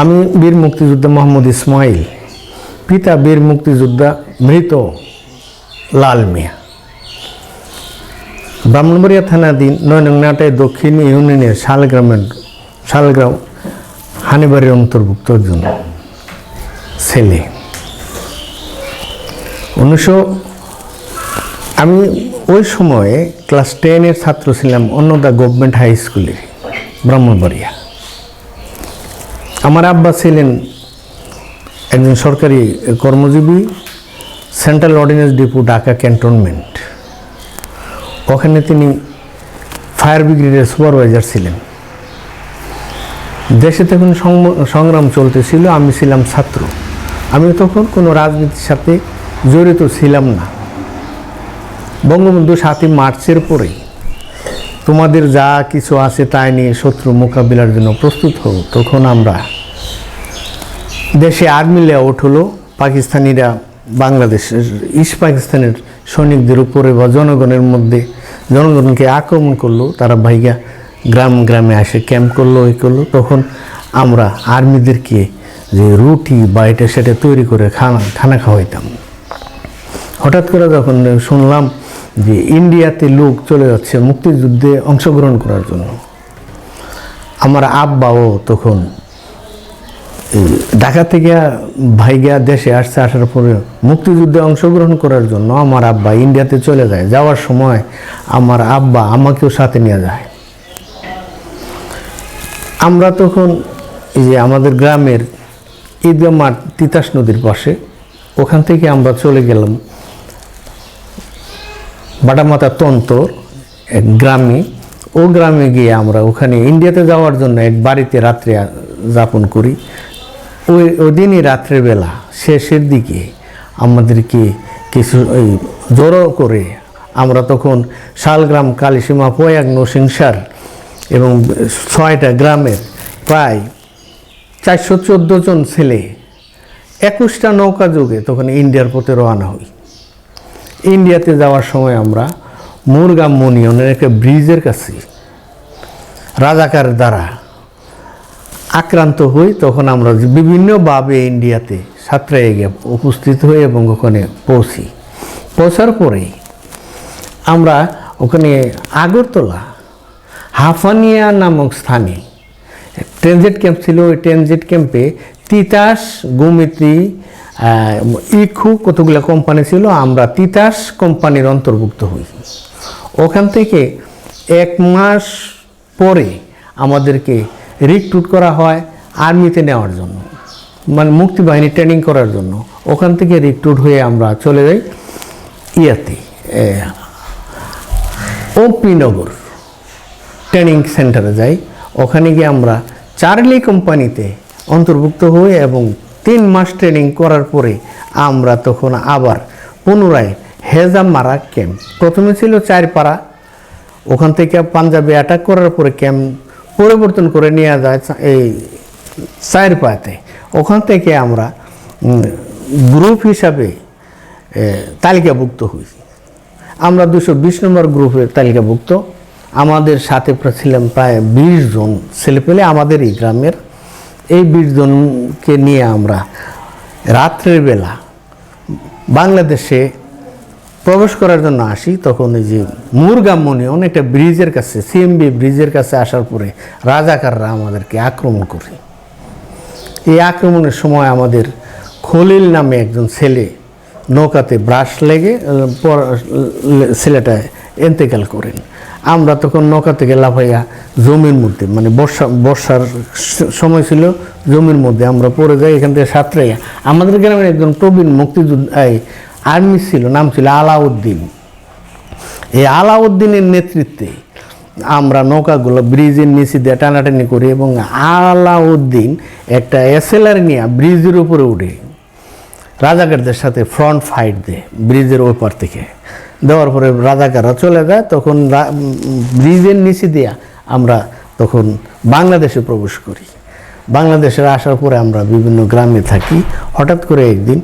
আমি বীর মুক্তিযোদ্ধা মোহাম্মদ ইসমাইল, পিতা বীর মুক্তিযোদ্ধা মৃত লাল মিয়া। ব্রাহ্মণবাড়িয়া থানাধীন নয়নংনাটায় দক্ষিণ ইউনিয়নের শালগ্রামের, শালগ্রাম হানিবাড়ির অন্তর্ভুক্ত একজন ছেলে। উনিশশো, আমি ওই সময়ে ক্লাস টেনের ছাত্র ছিলাম অন্নদা গভর্নমেন্ট হাই স্কুলের, ব্রাহ্মণবাড়িয়া। আমার আব্বা ছিলেন একজন সরকারি কর্মজীবী central ordnance depot Dhaka cantonment ওখানে তিনি ফায়ার ব্রিগেডের সুপারভাইজার ছিলেন। দেশে তখন সংগ- সংগ্রাম চলতেছিল, আমি ছিলাম ছাত্র। আমি তখন কোনো রাজনীতির সাথে জড়িত ছিলাম না। বঙ্গবন্ধু সাতই মার্চের পরে তোমাদের যা কিছু আছে তাই নিয়ে শত্রু মোকাবিলার জন্য প্রস্তুত হও তখন আমরা দেশে আর্মি লেআউট হলো পাকিস্তানিরা বাংলাদেশের, ইস্ট পাকিস্তানের সৈনিকদের উপরে বা জনগণের মধ্যে জনগণকে আক্রমণ করল, তারা ভাইগা গ্রাম গ্রামে আসে, ক্যাম্প করল এই করল। তখন আমরা আর্মিদেরকে যে রুটি বা এটা সেটা তৈরি করে খানা খানা খাওয়াইতাম। হঠাৎ করে যখন শুনলাম যে ইন্ডিয়াতে লোক চলে যাচ্ছে মুক্তিযুদ্ধে অংশগ্রহণ করার জন্য, আমার আব্বাও তখন ঢাকা থেকে ভাইগা দেশে আসছে আসার পরে মুক্তিযুদ্ধে অংশগ্রহণ করার জন্য আমার আব্বা ইন্ডিয়াতে চলে যায়। যাওয়ার সময় আমার আব্বা আমাকেও সাথে নিয়ে যায়। আমরা তখন এই যে আমাদের গ্রামের ঈদগাহ মাঠ তিতাস নদীর পাশে, ওখান থেকে আমরা চলে গেলাম বাটামাতা তন্তর, এক গ্রামে। ও গ্রামে গিয়ে আমরা ওখানে ইন্ডিয়াতে যাওয়ার জন্য এক বাড়িতে রাত্রে যাপন করি। ওই ওই দিনই রাত্রেবেলা শেষের দিকে আমাদেরকে কিছু ওই জড়ো করে আমরা তখন শালগ্রাম কালীসীমা পয়াগ নসিংসার এবং ছয়টা গ্রামের প্রায় চারশো চোদ্দ জন ছেলে একুশটা নৌকা যোগে তখন ইন্ডিয়ার পথে রওনা হই। ইন্ডিয়াতে যাওয়ার সময় আমরা মুরগাম মনিয়নের একটা ব্রিজের কাছে রাজাকার দ্বারা আক্রান্ত হই তখন আমরা বিভিন্নভাবে ইন্ডিয়াতে সাঁতরাই গিয়ে উপস্থিত হই এবং ওখানে পৌঁছি। পৌঁছার পরে আমরা ওখানে আগরতলা হাফানিয়া নামক স্থানে ট্রেনজেট ক্যাম্প ছিল। ওই ট্রেনজেট ক্যাম্পে তিতাস গোমিত্রী আহ, ইখু কতগুলো কোম্পানি ছিল আমরা তিতাস কোম্পানির অন্তর্ভুক্ত হই। ওখান থেকে এক মাস পরে আমাদেরকে রিক্রুট করা হয় আর্মিতে নেওয়ার জন্য মানে মুক্তিবাহিনী ট্রেনিং করার জন্য। ওখান থেকে রিক্রুট হয়ে আমরা চলে যাই ইয়াতে ওপিনগর ট্রেনিং সেন্টারে যাই। ওখানে গিয়ে আমরা চার্লি কোম্পানিতে অন্তর্ভুক্ত হই এবং তিন মাস ট্রেনিং করার পরে আমরা তখন আবার পুনরায় হেজাম মারা ক্যাম্প প্রথমে ছিল চারপাড়া, ওখান থেকে পাঞ্জাবে অ্যাটাক করার পরে ক্যাম্প পরিবর্তন করে নেওয়া যায় এই চারপাতে ওখান থেকে আমরা গ্রুপ হিসাবে তালিকাভুক্ত হই। আমরা দুশো বিশ নম্বর গ্রুপের তালিকাভুক্ত। আমাদের সাথে ছিলাম প্রায় বিশ জন ছেলেপেলে আমাদের এই গ্রামের। এই বিশ জনকে নিয়ে আমরা রাত্রের বেলা বাংলাদেশে প্রবেশ করার জন্য আসি, তখন এই যে মুরগামনি অনেকটা ব্রিজের কাছে সিএমবি ব্রিজের কাছে আসার পরে রাজাকাররা আমাদেরকে আক্রমণ করে। এই আক্রমণের সময় আমাদের খলিল নামে একজন ছেলে নৌকাতে ব্রাশ লেগে ছেলেটা এন্তেকাল করেন। আমরা তখন নৌকা থেকে লাফাইয়া জমির মধ্যে মানে বর্ষা, বর্ষার সময় ছিল, জমির মধ্যে আমরা পড়ে যাই, এখান থেকে সাঁতরাইয়া। আমাদের গ্রামের একজন প্রবীণ মুক্তিযুদ্ধ আর্মি ছিল, নাম ছিল আলাউদ্দিন। এই আলাউদ্দিনের নেতৃত্বে আমরা নৌকাগুলো ব্রিজের নিচে দিয়ে টানাটানি করি এবং আলাউদ্দিন একটা এসএলআর নিয়ে ব্রিজের উপরে উঠে রাজাকারদের সাথে ফ্রন্ট ফাইট দেয় ব্রিজের ওই পার থেকে। দেওয়ার পরে রাজাকাররা চলে যায়, তখন ব্রিজের নিচে দিয়া আমরা তখন বাংলাদেশে প্রবেশ করি। বাংলাদেশের আসার পরে আমরা বিভিন্ন গ্রামে থাকি। হঠাৎ করে একদিন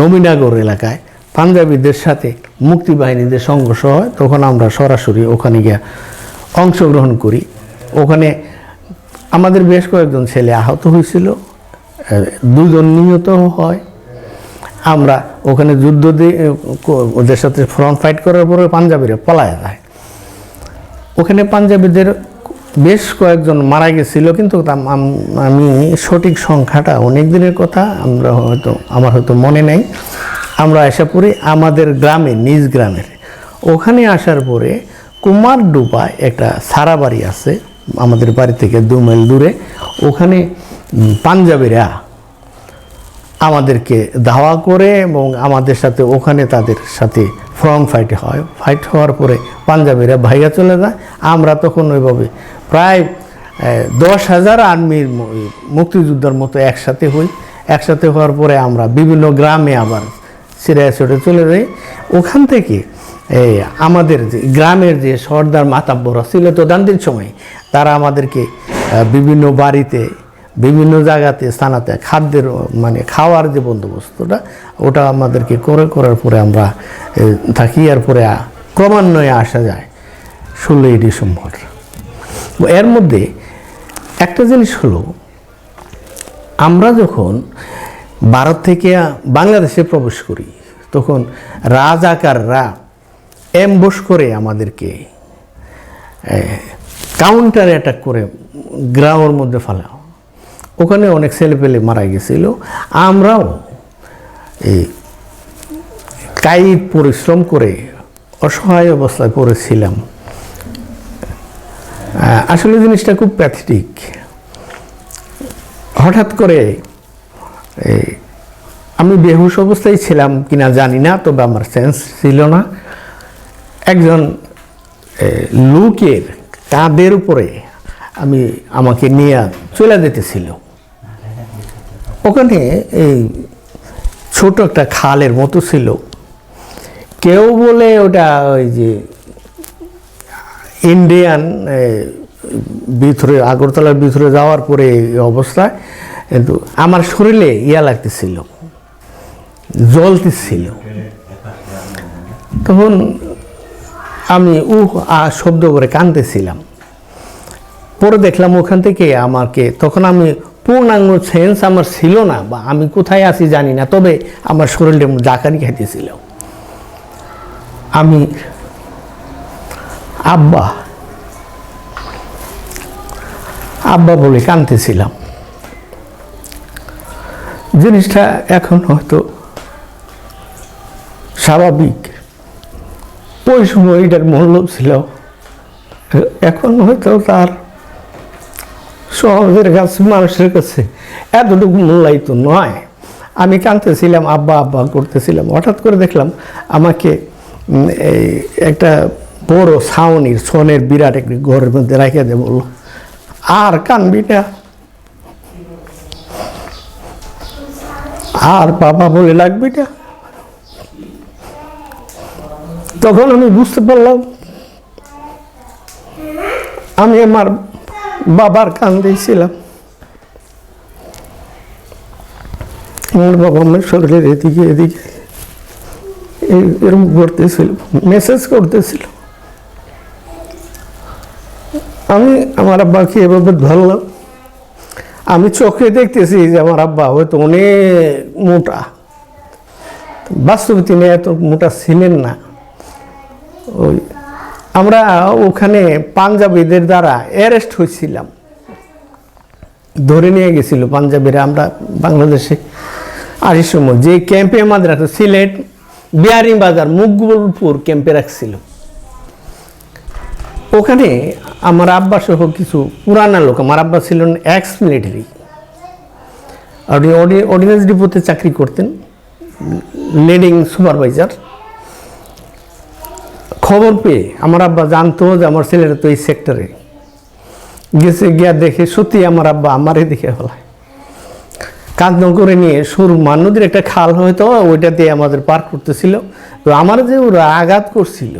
নবীনগর এলাকায় পাঞ্জাবিদের সাথে মুক্তিবাহিনীদের সংঘর্ষ হয়, তখন আমরা সরাসরি ওখানে গিয়ে অংশগ্রহণ করি। ওখানে আমাদের বেশ কয়েকজন ছেলে আহত হয়েছিল, দুজন নিহত হয়। আমরা ওখানে যুদ্ধ দিয়ে ওদের সাথে ফ্রন্ট ফাইট করার পরে পাঞ্জাবিরা পলায় যায়। ওখানে পাঞ্জাবিদের বেশ কয়েকজন মারা গেছিল, কিন্তু আমি সঠিক সংখ্যাটা অনেক দিনের কথা, আমরা হয়তো, আমার হয়তো মনে নেই। আমরা এসে পড়ি আমাদের গ্রামে, নিজ গ্রামের, ওখানে আসার পরে কুমারডুপা একটা সারা বাড়ি আছে, আমাদের বাড়ি থেকে দু মাইল দূরে, ওখানে পাঞ্জাবিরা আমাদেরকে ধাওয়া করে এবং আমাদের সাথে, ওখানে তাদের সাথে ফ্রন্ট ফাইট হয়। ফাইট হওয়ার পরে পাঞ্জাবিরা ভাইয়া চলে যায়, আমরা তখন ওইভাবে প্রায় দশ হাজার আর্মির মুক্তিযোদ্ধার মতো একসাথে হই। একসাথে হওয়ার পরে আমরা বিভিন্ন গ্রামে আবার সিরিয়া ছুটে চলে যাই। ওখান থেকে এই আমাদের যে গ্রামের যে সর্দার মাতাব্বরা ছিল তো দান্দির সময়, তারা আমাদেরকে বিভিন্ন বাড়িতে, বিভিন্ন জায়গাতে স্থানাতে খাদ্যের মানে খাওয়ার যে বন্দোবস্তটা, ওটা আমাদেরকে করে, করার পরে আমরা থাকি। আর পরে ক্রমান্বয়ে আসা যায়। ষোলোই ডিসেম্বর। এর মধ্যে একটা জিনিস হলো, আমরা যখন ভারত থেকে বাংলাদেশে প্রবেশ করি, তখন রাজাকাররা অ্যাম্বুশ করে আমাদেরকে কাউন্টার অ্যাটাক করে গ্রামের মধ্যে ফেলাও ওখানে অনেক ছেলেপেলে মারা গেছিল। আমরাও এই কায়িক পরিশ্রম করে অসহায় অবস্থায় পড়েছিলাম। আসলে জিনিসটা খুব প্যাথেটিক হঠাৎ করে আমি বেহুশ অবস্থায় ছিলাম কিনা জানি না, তবে আমার সেন্স ছিল না। একজন লোকের কাঁধের উপরে আমি আমাকে নিয়ে চলে যেতেছিল ওখানে এই ছোট একটা খালের মতো ছিল। কেউ বলে ওটা ওই যে ইন্ডিয়ান ভিতরে, আগরতলার ভিতরে যাওয়ার পরে এই অবস্থায় কিন্তু আমার শরীরে ইয়া লাগতেছিল, জ্বলতেছিল। তখন আমি উহ, আ, শব্দ করে কাঁদতেছিলাম। পরে দেখলাম ওখান থেকে আমাকে, তখন আমি পূর্ণাঙ্গ সেন্স আমার ছিল না, বা আমি কোথায় আছি জানি না, তবে আমার শরীরে জাকারি খাইতেছিল। আমি আব্বা। আব্বা বলে কাঁদতেছিলাম। জিনিসটা এখন হয়তো স্বাভাবিক। ওই সময় এটার মূল্য ছিল। এখন হয়তো তার সমাজের কাছে, মানুষের কাছে এতটুকু মূল্যায়িত নয়। আমি কাঁদতেছিলাম, আব্বা আব্বা করতেছিলাম। হঠাৎ করে দেখলাম আমাকে এই একটা বড় ছাউনির, সোনের বিরাট একটি ঘরের মধ্যে রেখে দে বলল, আর কানবি না আর বাবা বলে লাগবি তখন আমি বুঝতে পারলাম, আমি আমার বাবার কান দিয়েছিলাম। আমার বাবা আমার শরীরের এদিকে এদিকে এরকম করতেছিল মেসেজ করতেছিল। আমি আমার আব্বাকে এভাবে ধরলাম। আমি চোখে দেখতেছি যে আমার আব্বা হয়তো অনেক মোটা। বাস্তবে তিনি এত মোটা ছিলেন না। ওই আমরা ওখানে পাঞ্জাবিদের দ্বারা অ্যারেস্ট হয়েছিলাম। ধরে নিয়ে গেছিল পাঞ্জাবিরা, আমরা বাংলাদেশে আসার সময় যে ক্যাম্পে আমাদের সিলেট বিহারি বাজার মুকবুলপুর ক্যাম্পে রাখছিল। ওখানে আমার আব্বা সহ কিছু পুরানা লোক, আমার আব্বা ছিলেন এক্স মিলিটারি আর উনি অর্ডিনেন্স ডিপোতে চাকরি করতেন লিডিং সুপারভাইজার খবর পেয়ে আমার আব্বা জানতো যে আমার ছেলেরা তো এই সেক্টরে গেছে, গিয়া দেখে সত্যি আমার আব্বা আমারই দেখে ফেলায়। কাঁদন করে নিয়ে সুরমা নদীর একটা খাল হয়তো ওইটা দিয়ে আমাদের পার করতেছিল। তো আমার যে ওরা আঘাত করছিল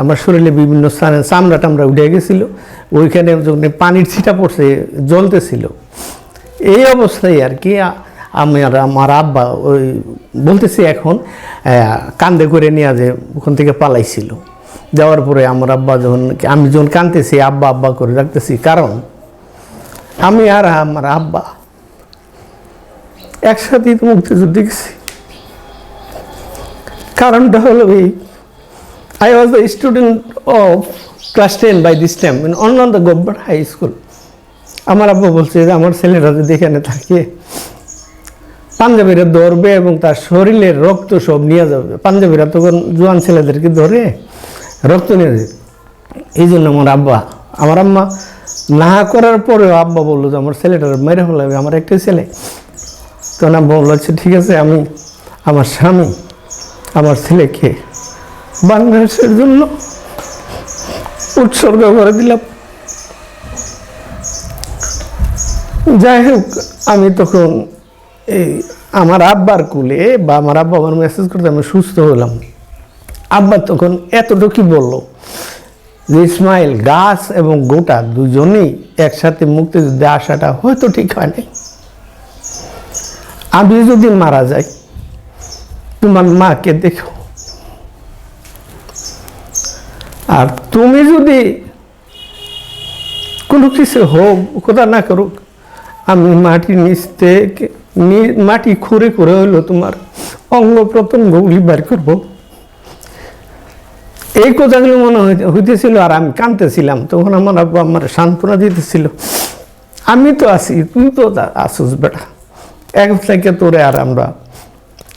আমার শরীরে বিভিন্ন স্থানে চামড়া টামড়া উঠে গেছিল। ওইখানে যখন পানির ছিটা পড়ছে, জ্বলতেছিল। এই অবস্থায় আর কি আমি আর আমার আব্বা ওই বলতেছি এখন কান্দে করে নিয়ে যে ওখান থেকে পালাইছিল। যাওয়ার পরে আমার আব্বা যখন, আমি যখন কাঁদতেছি, আব্বা আব্বা করে রাখতেছি কারণ আমি আর আমার আব্বা একসাথেই তো মুক্তিযুদ্ধ গেছি। কারণটা হলো এই I was the student of class ten by this time on on the government high school আমার আব্বা বলছে যে, আমার ছেলেরা যদি এখানে থাকে, পাঞ্জাবিরা ধরবে এবং তার শরীরের রক্ত সব নিয়ে যাবে। পাঞ্জাবিরা তখন জোয়ান ছেলেদেরকে ধরে রক্ত নিয়ে যাবে। এই জন্য আমার আব্বা, আমার আম্মা না করার পরেও আব্বা বলল যে, আমার ছেলেটার মেরে ফেলাবে আমার একটাই ছেলে। তখন আব্বা বলল আচ্ছা ঠিক আছে, আমি আমার স্বামী, আমার ছেলেকে বাংলাদেশের জন্য উৎসর্গ করে দিলাম। যাই হোক, আমি তখন এই আমার আব্বার কুলে বা আমার আব্বা আমার মেসেজ করতে আমি সুস্থ হলাম। আব্বা তখন এতটুকু বলল যে, ইসমাইল, গাছ এবং গোটা দুজনেই একসাথে মুক্তিযুদ্ধে আসাটা হয়তো ঠিক হয় নাই। আমি যদি মারা যাই, তোমার মাকে দেখো। আর তুমি যদি কোনো কিছু হোক, কথা না করুক, আমি মাটির নিচ থেকে মাটি খুঁড়ে করে হইল তোমার অঙ্গ প্রত্যঙ্গগুলি বের করব। এই কথাগুলো মনে হইতে- হইতেছিল আর আমি কাঁদতেছিলাম। তখন আমার আব্বা আমার সান্ত্বনা দিতেছিল, আমি তো আছি, তুই তা- আসুস বেটা। এক থেকে তোরে আর আমরা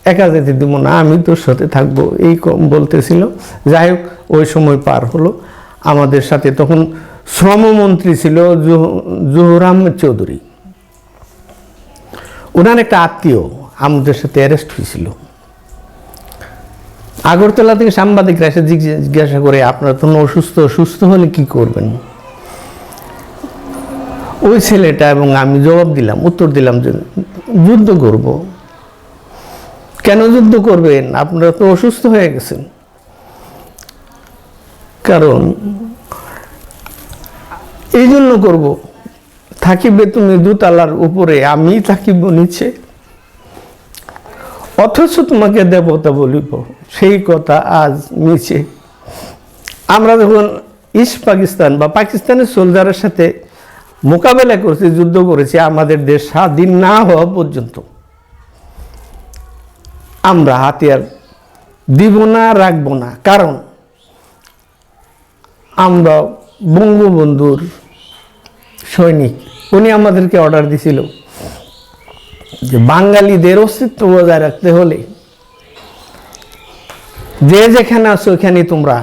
একা যেতে দিব না, আমি তোর সাথে থাকব, এই বলতেছিল। যাই হোক, ওই সময় পার হলো। আমাদের সাথে তখন শ্রমমন্ত্রী ছিল জহু- জহুর আহমেদ চৌধুরী। ওনার একটা আত্মীয় আমাদের সাথে অ্যারেস্ট হয়েছিল। আগরতলা থেকে সাংবাদিকরা এসে জিজ্ঞে- জিজ্ঞাসা করে, আপনারা তো অসুস্থ সুস্থ হলে কি করবেন? ওই ছেলেটা এবং আমি জবাব দিলাম, উত্তর দিলাম যে, যুদ্ধ করব। কেন যুদ্ধ করবেন? আপনারা তো অসুস্থ হয়ে গেছেন। কারণ এই জন্য করব। থাকিবে তুমি দুতলার উপরে, আমি থাকিব নিচে। অথচ তোমাকে দেবতা বলিব, সেই কথা আজ নিচে। আমরা যখন ইস্ট পাকিস্তান বা পাকিস্তানের সোলজারের সাথে মোকাবেলা করেছি, যুদ্ধ করেছি, আমাদের দেশ স্বাধীন না হওয়া পর্যন্ত। আমরা হাতিয়ার দিব না, রাখব না। কারণ আমরা বঙ্গবন্ধুর সৈনিক। উনি আমাদেরকে অর্ডার দিছিল যে বাঙালিদের অস্তিত্ব বজায় রাখতে হলে যে যেখানে আছো ওখানে তোমরা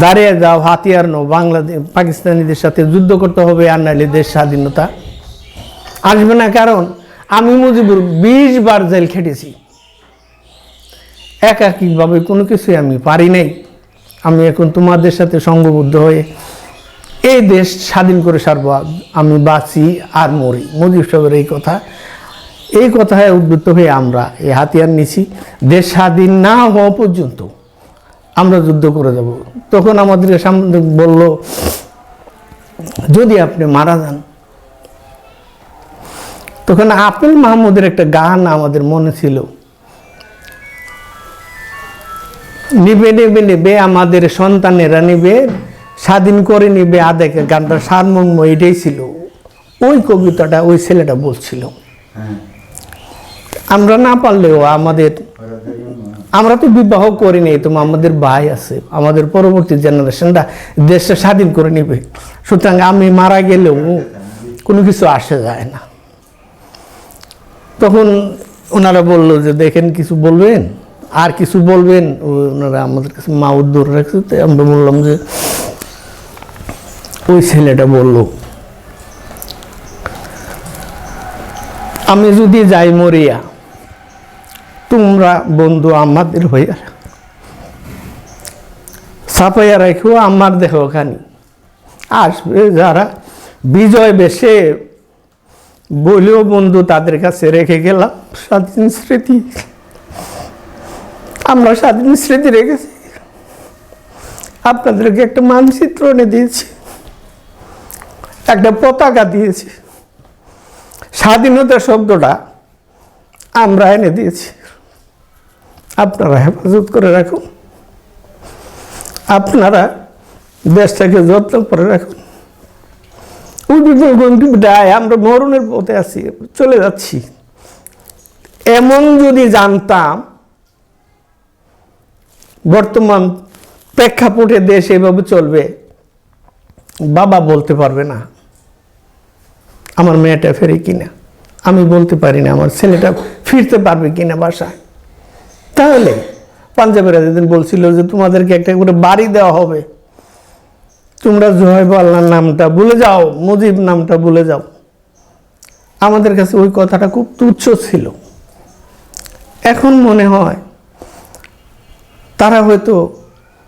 দাঁড়িয়ে যাও, হাতিয়ার নো বাংলাদেশ, পাকিস্তানিদের সাথে যুদ্ধ করতে হবে আর নাহলে দেশ স্বাধীনতা আসবে না। কারণ আমি মুজিবুর বিশ বার জেল খেটেছি। একাকিকভাবে কোনো কিছুই আমি পারি নাই। আমি এখন তোমাদের সাথে সঙ্গবদ্ধ হয়ে এই দেশ স্বাধীন করে সারবো। আমি বাঁচি আর মরি। মুজিব সাহেবের এই কথা। এই কথায় উদ্বুদ্ধ হয়ে আমরা এই হাতিয়ার নিছি। দেশ স্বাধীন না হওয়া পর্যন্ত আমরা যুদ্ধ করে যাব। তখন আমাদেরকে সামনে বলল, যদি আপনি মারা যান। তখন আপেল মাহমুদের একটা গান আমাদের মনে ছিল। নিবে, নেবে নেবে, আমাদের সন্তানেরা নিবে, স্বাধীন করে নিবে, আদেকে গানটা সারমর্ম এটাই ছিল। ওই কবিতাটা ওই ছেলেটা বলছিল। আমরা না পারলেও আমাদের, আমরা তো বিবাহ করিনি তো আমাদের ভাই আছে, আমাদের পরবর্তী জেনারেশনটা দেশটা স্বাধীন করে নিবে। সুতরাং আমি মারা গেলেও কোনো কিছু আসে যায় না। তখন ওনারা বলল যে, দেখেন, কিছু বলবেন? আর কিছু বলবেন? ওনারা আমাদের কাছে মা উদ্দৌর রাখছে। তো আমরা বললাম যে, ওই ছেলেটা বলল, আমি যদি যাই মরিয়া, তোমরা বন্ধু আমাদের হইয়া ছাপাইয়া রাখো আমার দেহ খানি আসবে যারা বিজয় বেশে বলেও বন্ধু তাদের কাছে রেখে গেলাম স্বাধীন স্মৃতি। আমরা স্বাধীন স্মৃতি রেখেছি। আপনাদেরকে একটা মানচিত্র এনে দিয়েছি। একটা পতাকা দিয়েছি। স্বাধীনতা শব্দটা আমরা এনে দিয়েছি। আপনারা হেফাজত করে রাখুন। আপনারা দেশটাকে যত্ন করে রাখুন। গোয়িং আমরা মরণের পথে আছি, চলে যাচ্ছি। এমন যদি জানতাম বর্তমান প্রেক্ষাপটে দেশ এভাবে চলবে, বাবা বলতে পারবে না, আমার মেয়েটা ফেরে কিনা, আমি বলতে পারি না, আমার ছেলেটা ফিরতে পারবে কিনা বাসায়। তাহলে পাঞ্জাবের যেদিন বলছিল যে তোমাদেরকে একটা করে বাড়ি দেওয়া হবে। তোমরা জয় আল্লাহর নামটা ভুলে যাও, মুজিব নামটা ভুলে যাও। আমাদের কাছে ওই কথাটা খুব তুচ্ছ ছিল। এখন মনে হয় তারা হয়তো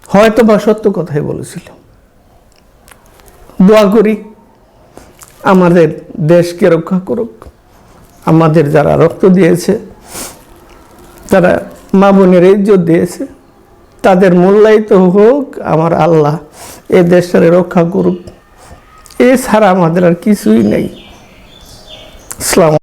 হয়তো বা সত্য কথাই বলেছিল। দোয়া করি আমাদের দেশকে রক্ষা করুক। আমাদের যারা রক্ত দিয়েছে, তারা মা বোনের ইজ্জত দিয়েছে, তাদের মূল্যায়িত হোক, আমার আল্লাহ এ দেশটারে রক্ষা করুক। এছাড়া আমাদের আর কিছুই নেই। ইসলাম